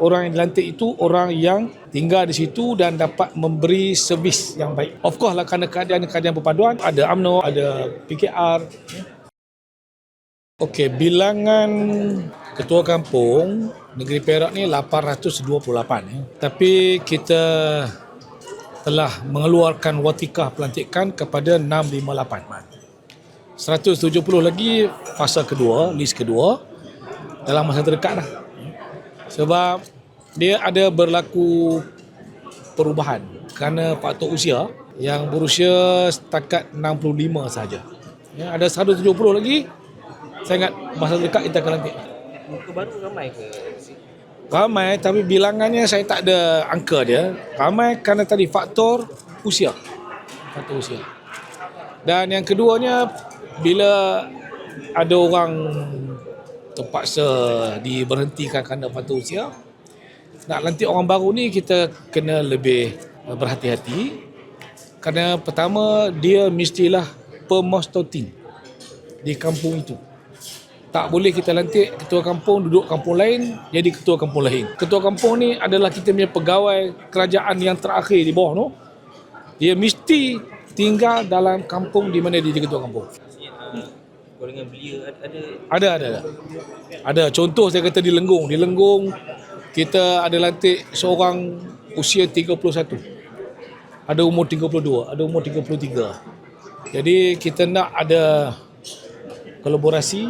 orang yang dilantik itu orang yang tinggal di situ dan dapat memberi servis yang baik. Of course lah kerana keadaan-keadaan perpaduan ada UMNO, ada PKR. Okey, bilangan ketua kampung negeri Perak ni 828 ya. Tapi kita telah mengeluarkan watikah pelantikan kepada 658. 170 lagi fasa kedua, list kedua dalam masa terdekat lah. Sebab dia ada berlaku perubahan kerana faktor usia yang berusia setakat 65 saja. Ya, ada 170 lagi. Saya ingat masa dekat kita akan lantik. Muka baru ramai ke? Ramai tapi bilangannya saya tak ada angka dia. Ramai kerana tadi faktor usia. Faktor usia. Dan yang keduanya bila ada orang terpaksa diberhentikan kerana faktor usia, nak lantik orang baru ni kita kena lebih berhati-hati kerana pertama dia mestilah pemostotin di kampung itu. Tak boleh kita lantik ketua kampung duduk kampung lain jadi ketua kampung lain. Ketua kampung ni adalah kita punya pegawai kerajaan yang terakhir di bawah tu. Dia mesti tinggal dalam kampung di mana dia jadi ketua kampung. Golongan belia ada, ada Ada, ada, ada. Contoh saya kata di Lenggong. Di Lenggong, kita ada lantik seorang usia 31. Ada umur 32, ada umur 33. Jadi kita nak ada kolaborasi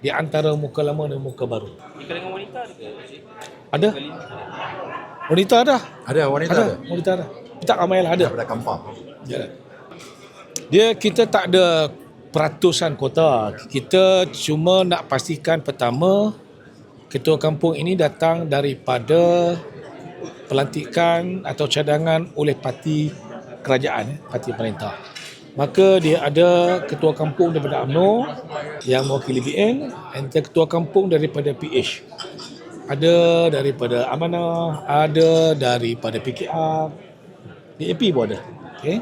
di antara muka lama dan muka baru. di kalangan wanita ada ke? Ada? Wanita ada. Ada wanita Ada. ada. Wanita ada. Tak ramai lah ada. Daripada kampung. Dia kita tak ada peratusan kota. Kita cuma nak pastikan pertama ketua kampung ini datang daripada pelantikan atau cadangan oleh parti kerajaan, parti pemerintah. Maka dia ada ketua kampung daripada UMNO yang mewakili BN, dan ketua kampung daripada PH. Ada daripada Amanah, ada daripada PKR, DAP pun ada. Okay.